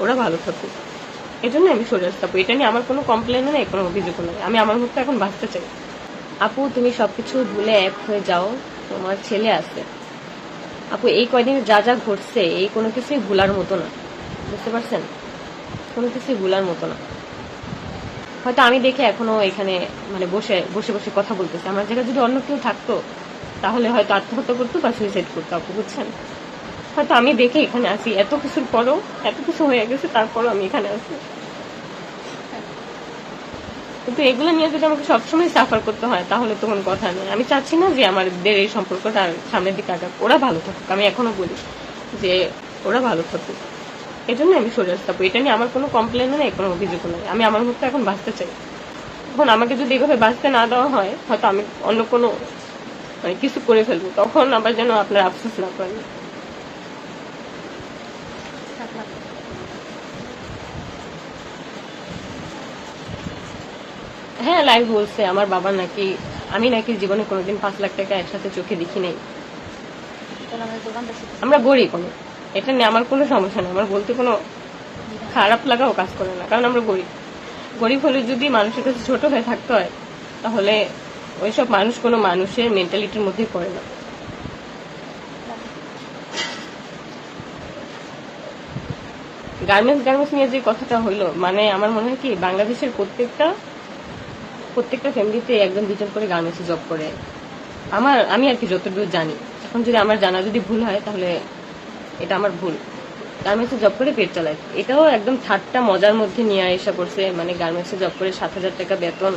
ওরা ভালো থাকুক। এই জন্য আমি সরে আসতে এটা নিয়ে আমার কোনো কমপ্লেনও নেই, কোনো অভিযোগও নেই। আমি আমার মতো এখন বাঁচতে চাই। আপু, তুমি সবকিছু ভুলে এক হয়ে যাও। তোমার ছেলে আছে। আপু, এই কয়দিন যা যা ঘটছে, এই কোনো কিছুই ভুলার মতো না। বুঝতে পারছেন? কোনো কিছুই ভুলার মতো না। হয়তো আমি দেখে এখনও এখানে মানে বসে বসে বসে কথা বলতেছি। আমার জায়গায় যদি অন্য কেউ থাকতো, তাহলে হয়তো আত্মহত্যা করতো বা সুইসাইড করতো। আপু, বুঝছেন? হয়তো আমি দেখে এখানে আসি এত কিছুর পরও, এত কিছু হয়ে গেছে, তারপরও আমি এখানে আসি কিন্তু এগুলো নিয়ে যদি আমাকে সবসময় সাফার করতে হয়, তাহলে তো কোনো কথা নেই। আমি চাচ্ছি না যে আমাদের এই সম্পর্কটা সামনের দিকে আগাক। ওরা ভালো থাকুক। আমি এখনও বলি যে ওরা ভালো থাকুক। এই জন্য আমি সরে আসতে এটা নিয়ে আমার কোনো কমপ্লেনও নেই, কোনো অভিযোগও নেই। আমি আমার মতো এখন বাঁচতে চাই। এখন আমাকে যদি এভাবে বাঁচতে না দেওয়া হয়, হয়তো আমি অন্য কোনো মানে কিছু করে ফেলব। তখন আবার যেন আপনার আফসোস না করেন। হ্যাঁ লাইভ বলছে। আমার বাবা নাকি, আমি নাকি জীবনে কোনোদিন পাঁচ লাখ টাকা একসাথে চোখে দেখি নাই আমরা গরিব কোনো। এটা নিয়ে আমার কোনো সমস্যা নেই। আমার বলতে কোনো খারাপ লাগাও কাজ করে না, কারণ আমরা গরিব। গরিব হলে যদি মানুষের কাছে ছোট হয়ে থাকতে হয়, তাহলে ওইসব মানুষ কোনো মানুষের মেন্টালিটির মধ্যে পড়ে না। গার্মেন্টস গার্মেন্টস নিয়ে যে কথাটা হইল মানে আমার মনে হয় কি, বাংলাদেশের প্রত্যেকটা প্রত্যেকটা ফ্যামিলিতে একজন দুজন করে গার্মেন্টসে জব করে। আমার, আমি আর কি যতদূর জানি। এখন যদি আমার জানা যদি ভুল হয়, তাহলে এটা আমার ভুল। গার্মেন্টসে জব করে পেট চালায়। এটাও একদম ঠাট্টা মজার মধ্যে নিয়ে এসে করছে মানে গার্মেন্টসে জব করে সাত হাজার টাকা বেতন।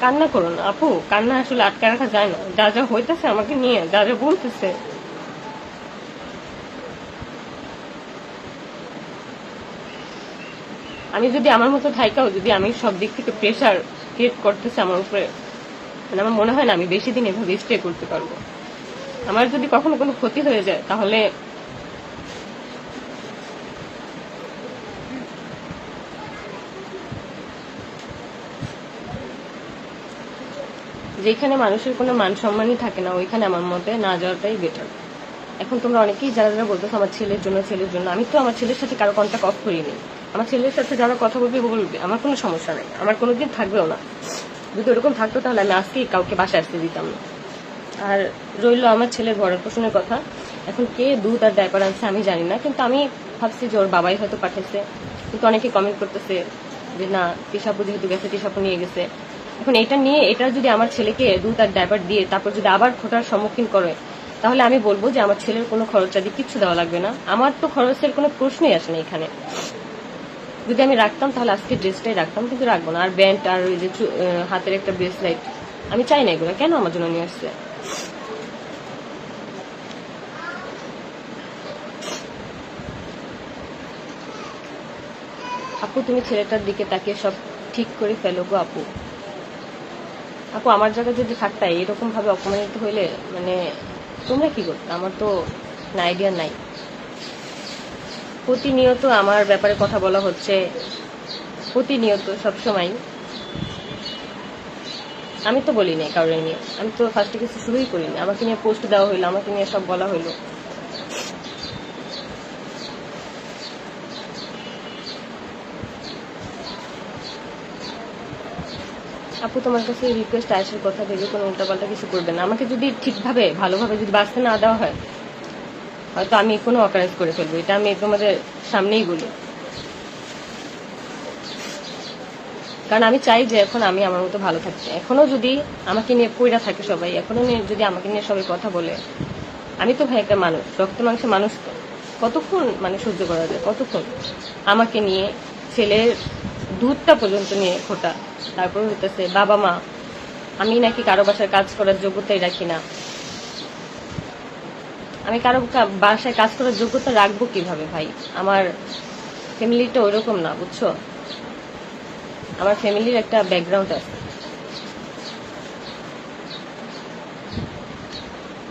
কান্না করুন আপু। কান্না আসলে আটকে রাখা যায় না। যা যা হইতেছে আমাকে নিয়ে, যা যা বলতেছে। আমি যদি আমার মতো থাইকাও, যদি আমি সব দিক থেকে প্রেশার ক্রিয়েট করতেছে আমার উপরে মানে আমার মনে হয় না আমি বেশি দিন এভাবে স্টে করতে পারব। আমার যদি কখনো কোনো ক্ষতি হয়ে যায়, তাহলে যেখানে মানুষের কোনো মান সম্মানই থাকে না, ওইখানে আমার মতে না যাওয়াটাই বেটার এখন তোমরা অনেকেই যারা যারা বলতেছো, আমার ছেলের জন্য ছেলের জন্য। আমি তো আমার ছেলের সাথে কারও কন্ট্যাক্ট অফ করিনি। আমার ছেলের সাথে যারা কথা বলবে বলবে আমার কোনো সমস্যা নেই। আমার কোনোদিন থাকবেও না। যদি ওরকম থাকতো তাহলে আমি আজকেই কাউকে বাসায় আসতে দিতাম না। আর রইল আমার ছেলের ভরণ পোষণের কথা। এখন কে দুধ আর ডাইপার আনছে আমি জানি না, কিন্তু আমি ভাবছি যে ওর বাবাই হয়তো পাঠাইছে কিন্তু অনেকে কমেন্ট করতেছে যে, না, তিশাপু যেহেতু গেছে, তিশাপু নিয়ে গেছে। এখন এটা নিয়ে, এটা যদি আমার ছেলেকে দুধ আর ডাইপার দিয়ে তারপর যদি আবার খোটার সম্মুখীন করে, তাহলে আমি বলব যে আমার ছেলের কোনো খরচ খরচাদি কিচ্ছু দেওয়া লাগবে না। আমার তো খরচের কোনো প্রশ্নই আসে না এখানে। যদি আমি রাখতাম, তাহলে আজকে ড্রেসটাই রাখতাম, কিন্তু রাখব না। আর ব্যান্ড আর ওই যে হাতের একটা ব্রেসলাইট আমি চাই না এগুলো। কেন আমার জন্য নিয়ে আসছে? আপু, তুমি ছেলেটার দিকে তাকিয়ে সব ঠিক করে ফেলো গো আপু। আপু, আমার জায়গায় যদি থাকতাই এরকম ভাবে অপমানিত হইলে মানে তোমরা কি করতে? আমার তো আইডিয়া নাই। প্রতিনিয়ত আমার ব্যাপারে কথা বলা হচ্ছে। প্রতিনিয়ত সবসময়। আমি তো বলি নাই কারোর নিয়ে। আমি তো ফার্স্টে কিছু শুরুই করিনি। আমাকে নিয়ে পোস্ট দেওয়া হইল, আমাকে নিয়ে সব বলা হইল। আপু, তোমার কাছে রিকোয়েস্ট আসার কথা ভেবে কোনো উল্টাপাল্টা কিছু করবে না। আমাকে যদি ঠিকভাবে, ভালোভাবে যদি বাঁচতে না দেওয়া হয় হয়তো আমি কোনো অকারেন্স করে ফেলব, এটা আমি তোমাদের সামনেই বলি। কারণ আমি চাই যে এখন আমি আমার মতো ভালো থাকছি এখনও যদি আমাকে নিয়ে পইরা থাকে সবাই, এখনও যদি আমাকে নিয়ে সবাই কথা বলে, আমি তো ভাই একটা মানুষ, রক্ত মাংসের মানুষ তো। কতক্ষণ মানে সহ্য করা যায়? কতক্ষণ? আমাকে নিয়ে ছেলের দুধটা পর্যন্ত নিয়ে খোটা। তারপর হইতেছে বাবা মা, আমি নাকি কারও বাসার কাজ করার যোগ্যতাই রাখি না। আমি কারও বাসায় কাজ করার যোগ্যতা রাখব কীভাবে ভাই? আমার ফ্যামিলিটা ওইরকম না, বুঝছ? আমার ফ্যামিলির একটা ব্যাকগ্রাউন্ড আছে।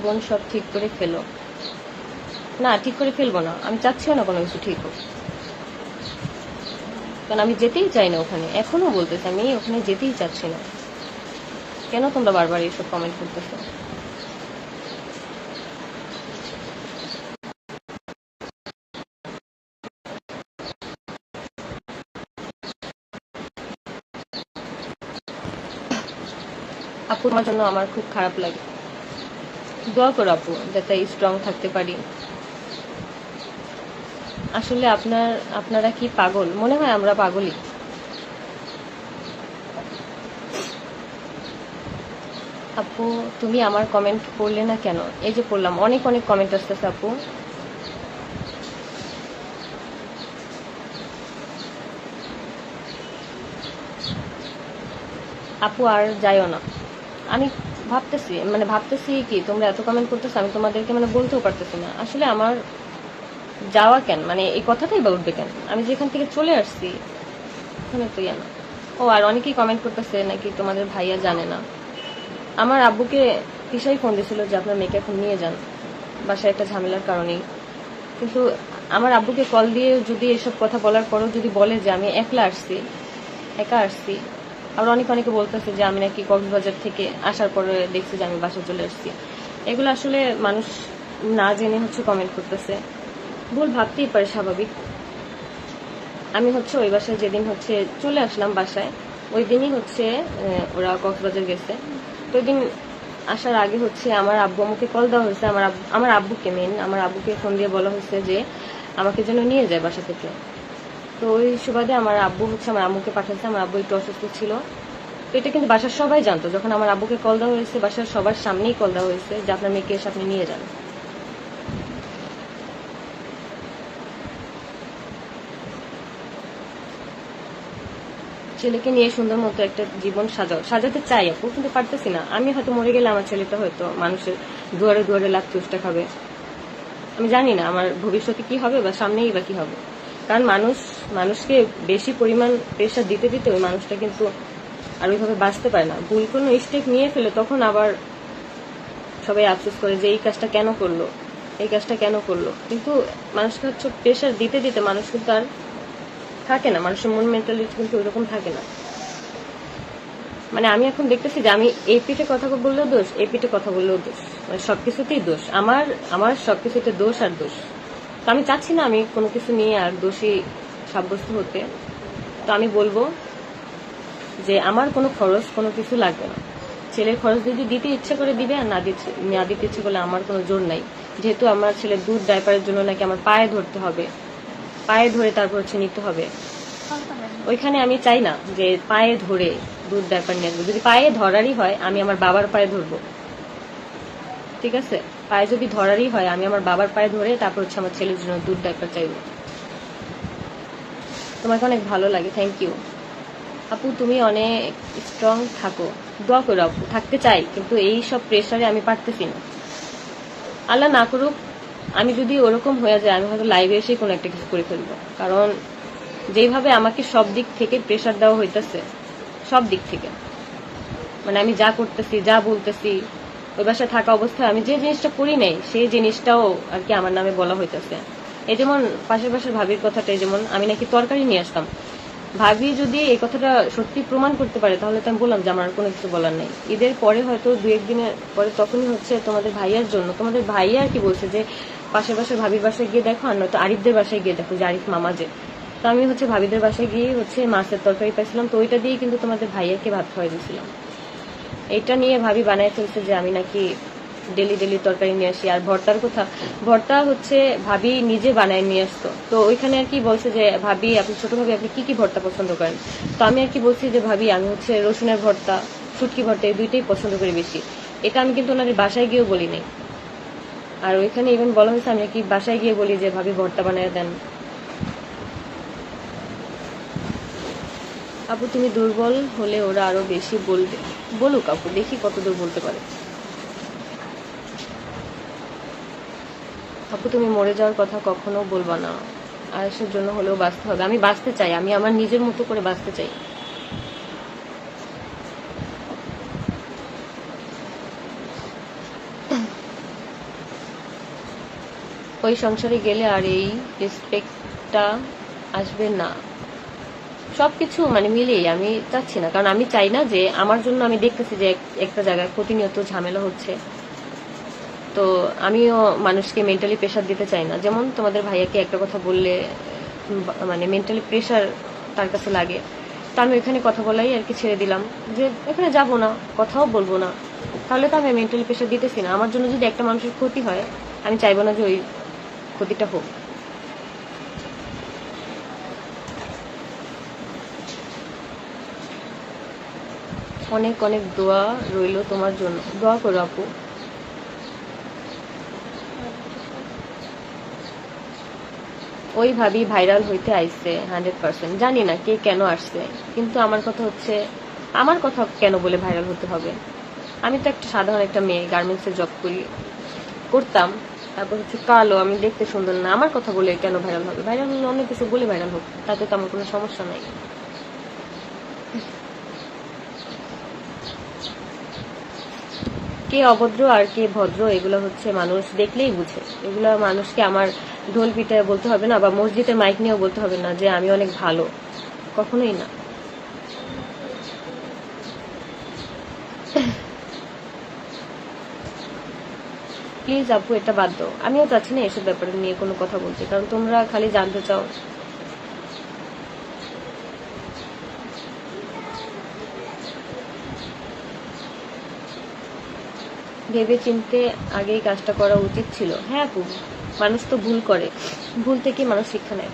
বোন সব ঠিক করে ফেলো। না, ঠিক করে ফেলব না। আমি চাচ্ছিও না কোনো কিছু ঠিক হোক। কারণ আমি যেতেই চাই না ওখানে। এখনও বলতেছি, আমি ওখানে যেতেই চাচ্ছি না। কেন তোমরা বারবার এইসব কমেন্ট করতেছো? আপু আমার জন্য আমার খুব খারাপ লাগে। দোয়া করো আপু, যাতে স্ট্রং থাকতে পারি। আসলে আপনার, আপনারা কি পাগল? মনে হয় আমরা পাগলই। আপু, তুমি আমার কমেন্ট পড়লে না কেন? এই যে পড়লাম, অনেক অনেক কমেন্ট আসতেছে আপু। আপু, আর যাইও না। আমি ভাবতেছি মানে ভাবতেছি কি, তোমরা এত কমেন্ট করতেছো, আমি তোমাদেরকে মানে বলতেও পারতেছি না। আসলে আমার যাওয়া কেন? মানে এই কথাটাই বা উঠবে কেন? আমি যেখান থেকে চলে আসছি, ওখানে তো ইয়ে না। ও, আর অনেকেই কমেন্ট করতেছে নাকি তোমাদের ভাইয়া জানে না। আমার আব্বুকে তিশাই ফোন দিয়েছিল যে আপনার মেয়েকে এখন নিয়ে যান, বাসায় একটা ঝামেলার কারণেই। কিন্তু আমার আব্বুকে কল দিয়ে যদি এসব কথা বলার পরেও যদি বলে যে আমি একলা আসছি, একা আসছি আবার অনেক অনেকে বলতেছে যে আমি নাকি কক্সবাজার থেকে আসার পরে দেখছি যে আমি বাসায় চলে আসছি। এগুলো আসলে মানুষ না জেনে হচ্ছে কমেন্ট করতেছে। ভুল ভাবতেই পারে স্বাভাবিক। আমি হচ্ছে ওই বাসায় যেদিন হচ্ছে চলে আসলাম বাসায়, ওই দিনই হচ্ছে ওরা কক্সবাজার গেছে। তো ওই দিন আসার আগে হচ্ছে আমার আব্বু আমাকে কল দেওয়া হয়েছে। আমার আমার আব্বুকে মেন আমার আব্বুকে ফোন দিয়ে বলা হয়েছে যে আমাকে যেন নিয়ে যায় বাসা থেকে। তো ওই সুবাদে আমার আব্বু হচ্ছে আমার আম্মুকে পাঠাচ্ছে আমার আব্বু একটু অসুস্থ ছিল। এটা কিন্তু বাসার সবাই জানতো, যখন আমার আব্বুকে কল দেওয়া হয়েছে, বাসার সবার সামনেই কল দেওয়া হয়েছে যে আপনার মেয়েকে এসে আপনি নিয়ে যান। ছেলেকে নিয়ে সুন্দর মতো একটা জীবন সাজাও সাজাতে চাই আপু, কিন্তু পারতেছি না। আমি হয়তো মরে গেলে আমার ছেলেটা হয়তো মানুষের দুয়ারে দুয়ারে লাখ চুষ্টা খাবে। আমি জানি না আমার ভবিষ্যতে কি হবে বা সামনেই বা কি হবে। কারণ মানুষ, মানুষকে বেশি পরিমাণ প্রেশার দিতে দিতে ওই মানুষটা কিন্তু আর ওইভাবে বাঁচতে পারে না। ভুল কোনো স্টেপ নিয়ে ফেলে তখন আবার সবাই আফসোস করে যে এই কাজটা কেন করল, এই কাজটা কেন করল। কিন্তু মানুষকে হচ্ছে প্রেশার দিতে দিতে মানুষ কিন্তু আর থাকে না। মানুষের মন মেন্টালিটি কিন্তু ওইরকম থাকে না। মানে আমি এখন দেখতেছি যে আমি এই পিঠে কথা বললেও দোষ এই পিঠে কথা বললেও দোষ। মানে সবকিছুতেই দোষ। আমার আমার সবকিছুতে দোষ আর দোষ। তো আমি চাচ্ছি না আমি কোনো কিছু নিয়ে আর দোষী সাব্যস্ত হতে। তো আমি বলব যে আমার কোনো খরচ কোনো কিছু লাগবে না। ছেলের খরচ যদি দিতে ইচ্ছে করে দিবে আর না দিচ্ছে না দিতে ইচ্ছে করলে আমার কোনো জোর নাই। যেহেতু আমার ছেলের দুধ ডাইপারের জন্য নাকি আমার পায়ে ধরতে হবে। পায়ে ধরে তারপর হচ্ছে নিতে হবে। ওইখানে আমি চাই না যে পায়ে ধরে দুধ ডাইপার নিয়ে আসব। যদি পায়ে ধরারই হয়, আমি আমার বাবার পায়ে ধরবো। ঠিক আছে? পায়ে যদি ধরারই হয়, আমি আমার বাবার পায়ে ধরে তারপর হচ্ছে আমার ছেলের জন্য দুধ ডাইপার চাইব। তোমাকে অনেক ভালো লাগে থ্যাংক ইউ আপু, তুমি অনেক স্ট্রং থাকো। দোয়া করো আপু, থাকতে চাই, কিন্তু এই সব প্রেশারে আমি পারতেছি না। আল্লাহ না করুক, আমি যদি ওরকম হয়ে যায় আমি হয়তো লাইভে এসে কোনো একটা কিছু করে ফেলব। কারণ যেভাবে আমাকে সব দিক থেকে প্রেশার দেওয়া হইতেছে, সব দিক থেকে। মানে আমি যা করতেছি, যা বলতেছি ওই বাসায় থাকা অবস্থায় আমি যে জিনিসটা করি নাই, সেই জিনিসটাও আর কি আমার নামে বলা হইতেছে। এই যেমন পাশের পাশের ভাবির কথাটাই যেমন আমি নাকি তরকারি নিয়ে আসতাম। ভাবি যদি এই কথাটা সত্যি প্রমাণ করতে পারে, তাহলে তো আমি বললাম যে আমার কোনো কিছু বলার নেই। ঈদের পরে হয়তো দু একদিনের পরে তখনই হচ্ছে তোমাদের ভাইয়ার জন্য, তোমাদের ভাইয়া আর কি বলছে যে পাশের পাশের ভাবির বাসায় গিয়ে দেখো, আর নয়তো আরিফদের বাসায় গিয়ে দেখো, যে আরিফ মামা যে। তো আমি হচ্ছে ভাবিদের বাসায় গিয়ে হচ্ছে মাছের তরকারি পাইছিলাম, তো ওইটা দিয়ে কিন্তু তোমাদের ভাইয়াকে ভাত খাওয়াই দিয়েছিলাম। এটা নিয়ে ভাবি বানায় ফেলছে যে আমি নাকি ডেলি ডেলি তরকারি নিয়ে আসি। আর ভর্তার কথা, ভর্তা হচ্ছে ভাবি নিজে বানায় নিয়ে আসতো। তো ওইখানে আর কি বলছে যে, ভাবি, আপনি ছোট ভাবি, আপনি কি কি ভর্তা পছন্দ করেন? তো আমি আর কি বলছি যে, ভাবি, আমি হচ্ছে রসুনের ভর্তা, শুটকি ভর্তা, এই দুইটাই পছন্দ করি বেশি। এটা আমি কিন্তু ওনাদের বাসায় গিয়েও বলি নাই। আর ওইখানে ইভেন বলা হয়েছে, আমি কি বাসায় গিয়ে বলি যে, ভাবি, ভর্তা বানায় দেন। আপু, তুমি দুর্বল হলে ওরা আরও বেশি বলবে। বলুক আপু, দেখি কত দূর বলতে পারে। আপু, তুমি মরে যাওয়ার কথা কখনো বলবা না। আয়েসের জন্য হলেও বাঁচতে হবে। আমি বাঁচতে চাই, আমি আমার নিজের মতো করে বাঁচতে চাই। ওই সংসারে গেলে আর এই রেসপেক্টটা আসবে না। সবকিছু মানে মিলিয়ে আমি চাচ্ছি না। কারণ আমি চাই না যে আমার জন্য আমি দেখতেছি যে এক- একটা জায়গায় প্রতিনিয়ত ঝামেলা হচ্ছে। তো আমিও মানুষকে মেন্টালি প্রেশার দিতে চাই না। যেমন তোমাদের ভাইয়াকে একটা কথা বললে মানে মেন্টালি প্রেশার তার কাছে লাগে। তা আমি ওইখানে কথা বলাই আর কি ছেড়ে দিলাম যে এখানে যাব না, কথাও বলব না। তাহলে তো আমি মেন্টালি প্রেশার দিতেছি না। আমার জন্য যদি একটা মানুষের ক্ষতি হয়, আমি চাইব না যে ওই ক্ষতিটা হোক। অনেক অনেক দোয়া রইল তোমার জন্য। দোয়া করো আপু। ওই ভাবি ভাইরাল হইতে আইছে, হান্ড্রেড পার্সেন্ট। জানি না কে কেন আসছে, কিন্তু আমার কথা হচ্ছে, আমার কথা কেন বলে ভাইরাল হতে হবে? আমি তো একটা সাধারণ একটা মেয়ে, গার্মেন্টসে জব করি, করতাম। তারপর হচ্ছে কালো, আমি দেখতে সুন্দর না, আমার কথা বলে কেন ভাইরাল হবে? ভাইরাল হলে অনেক কিছু বলে ভাইরাল হোক, তাতে তো আমার কোনো সমস্যা নাই। কে অভদ্র আর কে ভদ্র, এগুলো হচ্ছে মানুষ দেখলেই বুঝে। এগুলো মানুষকে আমার ঢোল পিটায় বলতে হবে না বা মসজিদের মাইক নিয়েও বলতে হবে না যে আমি অনেক ভালো। কখনোই না। প্লিজ আপু, এটা বাদ দাও। আমিও চাচ্ছি না এসব ব্যাপারে নিয়ে কোনো কথা বলতে। কারণ তোমরা খালি জানতে চাও। ভেবে চিনতে আগেই কাজটা করা উচিত ছিল। হ্যাঁ আপু, মানুষ তো ভুল করে। ভুল থেকে মানুষ শিক্ষা নেয়।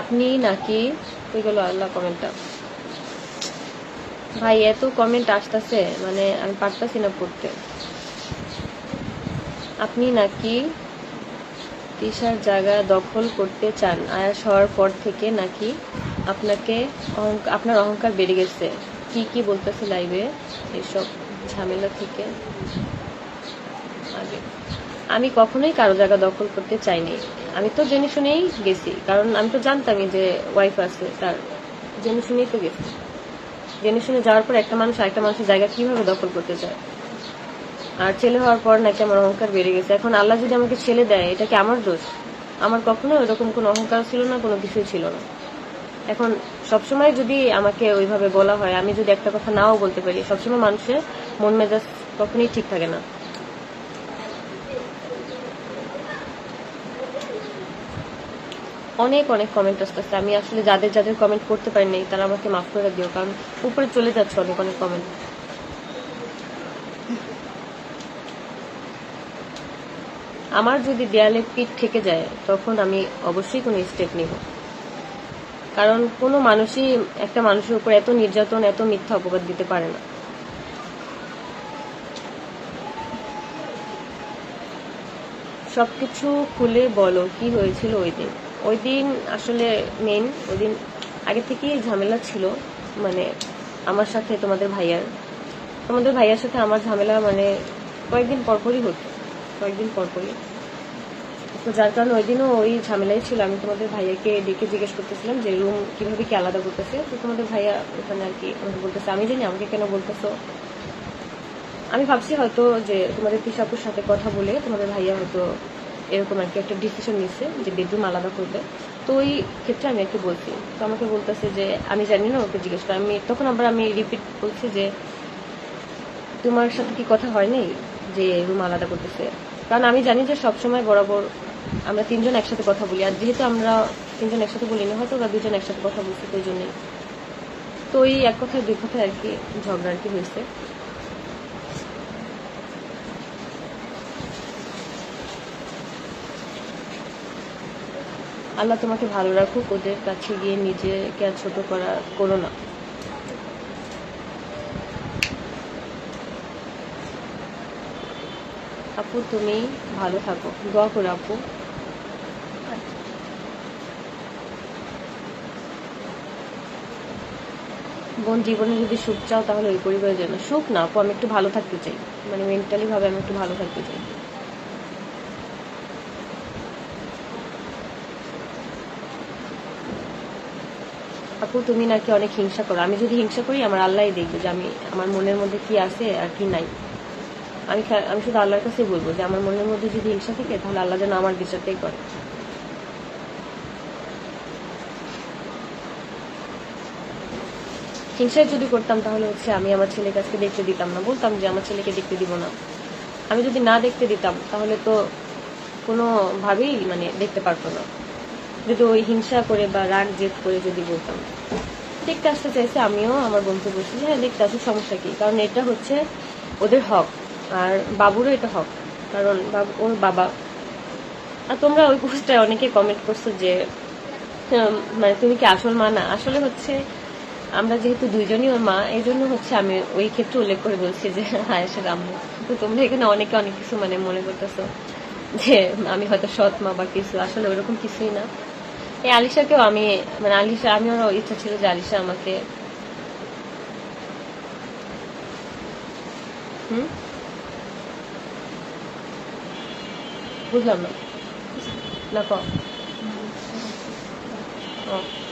আপনি নাকি ওই গেল আল্লাহ কমেন্টটা। ভাই, এত কমেন্ট আসতেছে মানে আমি পারতাছি না পড়তে। আপনি নাকি তিশার জায়গা দখল করতে চান, আয়াস হওয়ার পর থেকে নাকি আপনাকে আপনার অহংকার বেড়ে গেছে। কি কি বলতেছে লাইভে এসব ঝামেলা থেকে আগে। আমি কখনোই কারও জায়গা দখল করতে চাইনি। আমি তো জেনে শুনেই গেছি। কারণ আমি তো জানতামই যে ওয়াইফ আছে, তার জেনে শুনেই তো গেছি। জেনে শুনে যাওয়ার পর একটা মানুষ আরেকটা মানুষের জায়গা কীভাবে দখল করতে চায়? আর ছেলে হওয়ার পর নাকি আমার অহংকার বেড়ে গেছে। এখন আল্লাহ যদি আমাকে ছেলে দেয়, এটা কি আমার দোষ? আমার কখনো ওরকম কোনো অহংকার ছিল না, কোনো কিছুই ছিল না। এখন সবসময় যদি আমাকে ওইভাবে বলা হয়, আমি যদি একটা কথা নাও বলতে পারি, সবসময় মানুষের মন মেজাজ কখনোই ঠিক থাকে না। অনেক অনেক কমেন্ট আসতেছে। আমি আসলে যাদের যাদের কমেন্ট করতে পারিনি তারা আমাকে মাফ করে দিও, কারণ উপরে চলে যাচ্ছে অনেক অনেক কমেন্ট আমার যদি দেয়ালে পিঠ থেকে যায়, তখন আমি অবশ্যই কোনো স্টেপ নিব। কারণ কোনো মানুষই একটা মানুষের উপর এত নির্যাতন, এত মিথ্যা অপবাদ দিতে পারে না। সবকিছু খুলে বলো, কি হয়েছিল ওই দিন? ওই দিন আসলে মেন ওই দিন আগে থেকেই ঝামেলা ছিল মানে আমার সাথে তোমাদের ভাইয়ার। তোমাদের ভাইয়ার সাথে আমার ঝামেলা মানে কয়েকদিন পরপরই হতো, কয়েকদিন পরপরই। তো যার কারণে ওই দিনও ওই ঝামেলাই ছিল। আমি তোমাদের ভাইয়াকে ডেকে জিজ্ঞেস করতেছিলাম যে, রুম কীভাবে কি আলাদা করতেছে? তো তোমাদের ভাইয়া ওখানে আর কি আমাকে বলতেছে, আমি জানি, আমাকে কেন বলতেছো? আমি ভাবছি হয়তো যে তোমাদের তিশাপুর সাথে কথা বলে তোমাদের ভাইয়া হয়তো এরকম আর কি একটা ডিসিশন নিচ্ছে যে বেডরুম আলাদা করবে। তো ওই ক্ষেত্রে আমি একটু বলছি। তো আমাকে বলতেছে যে, আমি জানি না, ওকে জিজ্ঞেস করে। আমি তখন আবার আমি রিপিট বলছি যে, তোমার সাথে কি কথা হয়নি যে রুম আলাদা করতেছে? কারণ আমি জানি যে সবসময় বরাবর আমরা তিনজন একসাথে কথা বলি। আর যেহেতু আমরা তিনজন একসাথে বলি না, হয়তো দুজন একসাথে কথা বলছি, তো জন্যই। তো এই এক কথায়, দুই কথায় আর কি ঝগড়া আর কি হয়েছে। আল্লাহ তোমাকে ভালো রাখুক, ওদের কাছে গিয়ে নিজেকে আর ছোট করা করো না। আপু, তুমি ভালো থাকো। দোয়া করো আপু। বোন জীবনে যদি সুখ চাও তাহলে ওই পরিবারের জন্য সুখ না, আপু, আমি একটু ভালো থাকতে চাই। মানে মেন্টালি ভাবে আমি একটু ভালো থাকতে চাই। আপু, তুমি নাকি অনেক হিংসা করো। আমি যদি হিংসা করি, আমার আল্লাহই দেখবে যে আমি, আমার মনের মধ্যে কি আছে আর কি নাই। আমি আমি শুধু আল্লাহর কাছেই বলব যে আমার মনের মধ্যে যদি হিংসা থাকে, তাহলে আল্লাহ যেন আমার বিচারটাই করে। হিংসায় যদি করতাম, তাহলে হচ্ছে আমি আমার ছেলের কাছকে দেখতে দিতাম না। বলতাম যে, আমার ছেলেকে দেখতে দিব না। আমি যদি না দেখতে দিতাম, তাহলে তো কোনোভাবেই মানে দেখতে পারতো না। যদি ওই হিংসা করে বা রাগ জেদ করে যদি বলতাম। দেখতে আসতে চাইছে, আমিও আমার বন্ধু বলছি হ্যাঁ দেখতে আসুক সমস্যা কি? কারণ এটা হচ্ছে ওদের হক, আর বাবুরও এটা হক, কারণ ওর বাবা। আর তোমরা ওই পোস্টে অনেকে কমেন্ট করছ যে মানে তুমি কি আসল মা? না, আসলে হচ্ছে আমরা যেহেতু দুইজনই ওর মা এই জন্য হচ্ছে আমি ওই ক্ষেত্রে উল্লেখ করে বলছি যে আয়েশের আম্মু তো তোমরা এখানে অনেকে অনেক কিছু মানে মনে করতেছো যে, আমি হয়তো সৎ মা বা কিছু। আসলে ওরকম কিছুই না। এই আলিশাকেও আমি মানে আলিশা, আমি ওর ইচ্ছা ছিল যে আলিশা আমাকে বুঝলাম না। না, ক? ও।